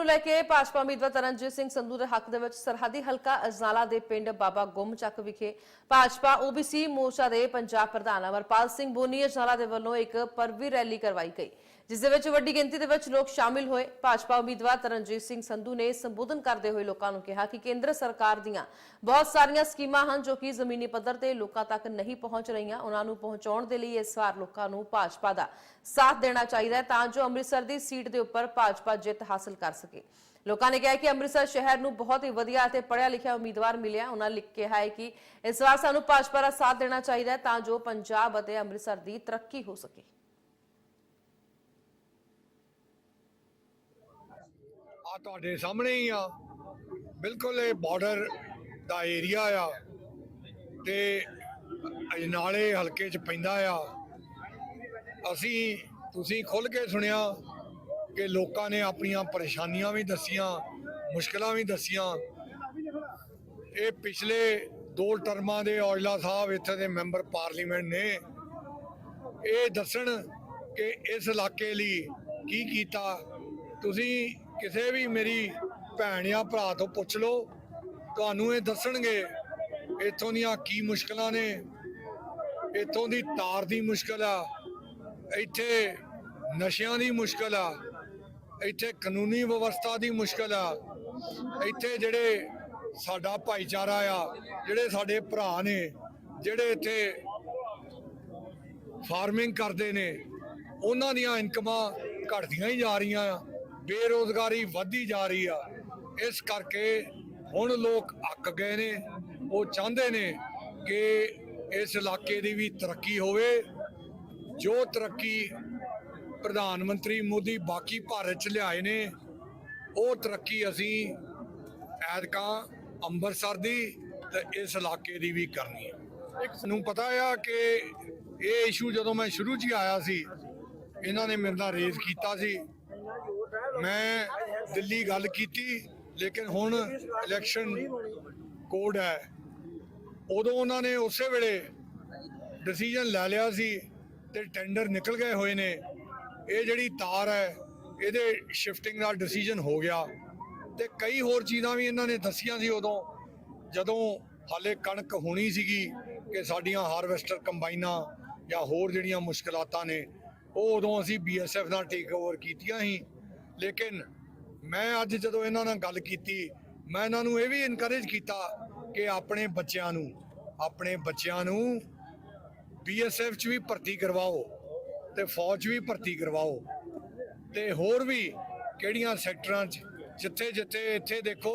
ਨੂੰ ਲੈ ਕੇ ਭਾਜਪਾ ਉਮੀਦਵਾਰ ਤਰਨਜੀਤ ਸਿੰਘ ਸੰਧੂ ਦੇ ਹੱਕ ਦੇ ਵਿੱਚ ਸਰਹੱਦੀ ਹਲਕਾ ਅਜਨਾਲਾ ਦੇ ਪਿੰਡ ਬਾਬਾ ਗੁੰਮਚੱਕ ਵਿਖੇ ਭਾਜਪਾ ਓਬੀਸੀ ਮੋਰਚਾ ਦੇ ਪੰਜਾਬ ਪ੍ਰਧਾਨ ਅਮਰਪਾਲ ਸਿੰਘ ਬੋਨੀ ਅਜਨਾਲਾ ਦੇ ਵੱਲੋਂ ਇੱਕ ਪਰਵੀ ਰੈਲੀ ਕਰਵਾਈ ਗਈ, ਜਿਸ ਦੇ ਵਿੱਚ ਵੱਡੀ ਗਿਣਤੀ ਦੇ ਵਿੱਚ ਲੋਕ ਸ਼ਾਮਿਲ ਹੋਏ। ਭਾਜਪਾ ਉਮੀਦਵਾਰ ਤਰਨਜੀਤ ਸਿੰਘ ਸੰਧੂ ਨੇ ਸੰਬੋਧਨ ਕਰਦੇ ਹੋਏ ਲੋਕਾਂ ਨੂੰ ਕਿਹਾ ਕਿ ਕੇਂਦਰ ਸਰਕਾਰ ਦੀਆਂ ਬਹੁਤ ਸਾਰੀਆਂ ਸਕੀਮਾਂ ਹਨ ਜੋ ਕਿ ਜ਼ਮੀਨੀ ਪੱਧਰ ਤੇ ਲੋਕਾਂ ਤੱਕ ਨਹੀਂ ਪਹੁੰਚ ਰਹੀਆਂ। ਉਹਨਾਂ ਨੂੰ ਪਹੁੰਚਾਉਣ ਦੇ ਲਈ ਇਸ ਵਾਰ ਲੋਕਾਂ ਨੂੰ ਭਾਜਪਾ ਦਾ ਸਾਥ ਦੇਣਾ ਚਾਹੀਦਾ ਹੈ ਤਾਂ ਜੋ ਅੰਮ੍ਰਿਤਸਰ ਦੀ ਸੀਟ ਦੇ ਉੱਪਰ ਭਾਜਪਾ ਜਿੱਤ ਹਾਸਲ ਕਰ ਸਕੇ। ਲੋਕਾਂ ਨੇ ਕਿਹਾ ਕਿ ਅੰਮ੍ਰਿਤਸਰ ਸ਼ਹਿਰ ਨੂੰ ਬਹੁਤ ਹੀ ਵਧੀਆ ਅਤੇ ਪੜ੍ਹਿਆ ਲਿਖਿਆ ਉਮੀਦਵਾਰ ਮਿਲਿਆ। ਉਹਨਾਂ ਲਿਖ ਕਿਹਾ ਹੈ ਕਿ ਇਸ ਵਾਰ ਸਾਨੂੰ ਭਾਜਪਾ ਦਾ ਸਾਥ ਦੇਣਾ ਚਾਹੀਦਾ ਹੈ ਤਾਂ ਜੋ ਪੰਜਾਬ ਅਤੇ ਅੰਮ੍ਰਿਤਸਰ ਦੀ ਤਰੱਕੀ ਹੋ ਸਕੇ। ਆ ਤੁਹਾਡੇ ਸਾਹਮਣੇ ਹੀ ਆ। ਬਿਲਕੁਲ ਇਹ ਬਾਰਡਰ ਦਾ ਏਰੀਆ ਆ ਤੇ ਅਜਨਾਲੇ ਹਲਕੇ ਚ ਪੈਂਦਾ ਆ। ਅਸੀਂ, ਤੁਸੀਂ ਖੁੱਲ ਕੇ ਸੁਣਿਆ ਕਿ ਲੋਕਾਂ ਨੇ ਆਪਣੀਆਂ ਪਰੇਸ਼ਾਨੀਆਂ ਵੀ ਦੱਸੀਆਂ, ਮੁਸ਼ਕਲਾਂ ਵੀ ਦੱਸੀਆਂ। ਇਹ ਪਿਛਲੇ ਦੋ ਟਰਮਾਂ ਦੇ ਔਜਲਾ ਸਾਹਿਬ ਇੱਥੇ ਦੇ ਮੈਂਬਰ ਪਾਰਲੀਮੈਂਟ ਨੇ ਇਹ ਦੱਸਣ ਕਿ ਇਸ ਇਲਾਕੇ ਲਈ ਕੀ ਕੀਤਾ। ਤੁਸੀਂ ਕਿਸੇ ਵੀ ਮੇਰੀ ਭੈਣ ਜਾਂ ਭਰਾ ਤੋਂ ਪੁੱਛ ਲਓ, ਤੁਹਾਨੂੰ ਇਹ ਦੱਸਣਗੇ ਇੱਥੋਂ ਦੀਆਂ ਕੀ ਮੁਸ਼ਕਲਾਂ ਨੇ, ਇੱਥੋਂ ਦੀ ਤਾਰ ਦੀ ਮੁਸ਼ਕਲ ਆ, ਇੱਥੇ ਨਸ਼ਿਆਂ ਦੀ ਮੁਸ਼ਕਲ ਆ ਇੱਥੇ ਕਾਨੂੰਨੀ ਵਿਵਸਥਾ ਦੀ ਮੁਸ਼ਕਲ ਆ। ਇੱਥੇ ਜਿਹੜੇ ਸਾਡਾ ਭਾਈਚਾਰਾ ਆ, ਜਿਹੜੇ ਸਾਡੇ ਭਰਾ ਨੇ, ਜਿਹੜੇ ਇੱਥੇ ਫਾਰਮਿੰਗ ਕਰਦੇ ਨੇ, ਉਹਨਾਂ ਦੀਆਂ ਇਨਕਮਾਂ ਘਟਦੀਆਂ ਹੀ ਜਾ ਰਹੀਆਂ ਆ, ਬੇਰੋਜ਼ਗਾਰੀ ਵਧਦੀ ਜਾ ਰਹੀ ਆ। ਇਸ ਕਰਕੇ ਹੁਣ ਲੋਕ ਅੱਕ ਗਏ ਨੇ, ਉਹ ਚਾਹੁੰਦੇ ਨੇ ਕਿ ਇਸ ਇਲਾਕੇ ਦੀ ਵੀ ਤਰੱਕੀ ਹੋਵੇ। ਜੋ ਤਰੱਕੀ ਪ੍ਰਧਾਨ ਮੰਤਰੀ ਮੋਦੀ ਬਾਕੀ ਭਾਰਤ ਚ ਲਿਆਏ ਨੇ। ਉਹ ਤਰੱਕੀ ਅਸੀਂ ਐਤਕਾਂ ਅੰਮ੍ਰਿਤਸਰ ਦੀ ਤੇ ਇਸ ਇਲਾਕੇ ਦੀ ਵੀ ਕਰਨੀ ਹੈ। ਇੱਕ ਸਾਨੂੰ ਪਤਾ ਆ ਕਿ ਇਹ ਇਸ਼ੂ ਜਦੋਂ ਮੈਂ ਸ਼ੁਰੂ 'ਚ ਹੀ ਆਇਆ ਸੀ, ਇਹਨਾਂ ਨੇ ਮੇਰੇ ਨਾਲ ਰੇਜ਼ ਕੀਤਾ ਸੀ। ਮੈਂ ਦਿੱਲੀ ਗੱਲ ਕੀਤੀ, ਲੇਕਿਨ ਹੁਣ ਇਲੈਕਸ਼ਨ ਕੋਡ ਹੈ। ਉਦੋਂ ਉਹਨਾਂ ਨੇ ਉਸੇ ਵੇਲੇ ਡਿਸੀਜਨ ਲੈ ਲਿਆ ਸੀ ਤੇ ਟੈਂਡਰ ਨਿਕਲ ਗਏ ਹੋਏ ਨੇ। ਇਹ ਜਿਹੜੀ ਤਾਰ ਹੈ, ਇਹਦੇ ਸ਼ਿਫਟਿੰਗ ਦਾ ਡਿਸੀਜਨ ਹੋ ਗਿਆ। ਤੇ ਕਈ ਹੋਰ ਚੀਜ਼ਾਂ ਵੀ ਇਹਨਾਂ ਨੇ ਦੱਸੀਆਂ ਸੀ ਉਦੋਂ, ਜਦੋਂ ਹਾਲੇ ਕਣਕ ਹੋਣੀ ਸੀਗੀ ਕਿ ਸਾਡੀਆਂ ਹਾਰਵੈਸਟਰ ਕੰਬਾਈਨਾਂ ਜਾਂ ਹੋਰ ਜਿਹੜੀਆਂ ਮੁਸ਼ਕਲਾਤਾਂ ਨੇ, ਉਹ ਉਦੋਂ ਅਸੀਂ ਬੀਐਸਐਫ ਨਾਲ ਟੇਕ ਓਵਰ ਕੀਤੀਆਂ ਸੀ। ਲੇਕਿਨ ਮੈਂ ਅੱਜ ਜਦੋਂ ਇਹਨਾਂ ਨਾਲ ਗੱਲ ਕੀਤੀ, ਮੈਂ ਇਹਨਾਂ ਨੂੰ ਇਹ ਵੀ ਇਨਕਰੇਜ ਕੀਤਾ ਕਿ ਆਪਣੇ ਬੱਚਿਆਂ ਨੂੰ, ਆਪਣੇ ਬੱਚਿਆਂ ਨੂੰ ਬੀਐਸਐਫ ਚ ਵੀ ਭਰਤੀ ਕਰਵਾਓ। ਤੇ ਫੌਜ ਵੀ ਭਰਤੀ ਕਰਵਾਓ ਤੇ ਹੋਰ ਵੀ ਕਿਹੜੀਆਂ ਸੈਕਟਰਾਂ 'ਚ ਜਿੱਥੇ ਜਿੱਥੇ ਇੱਥੇ ਦੇਖੋ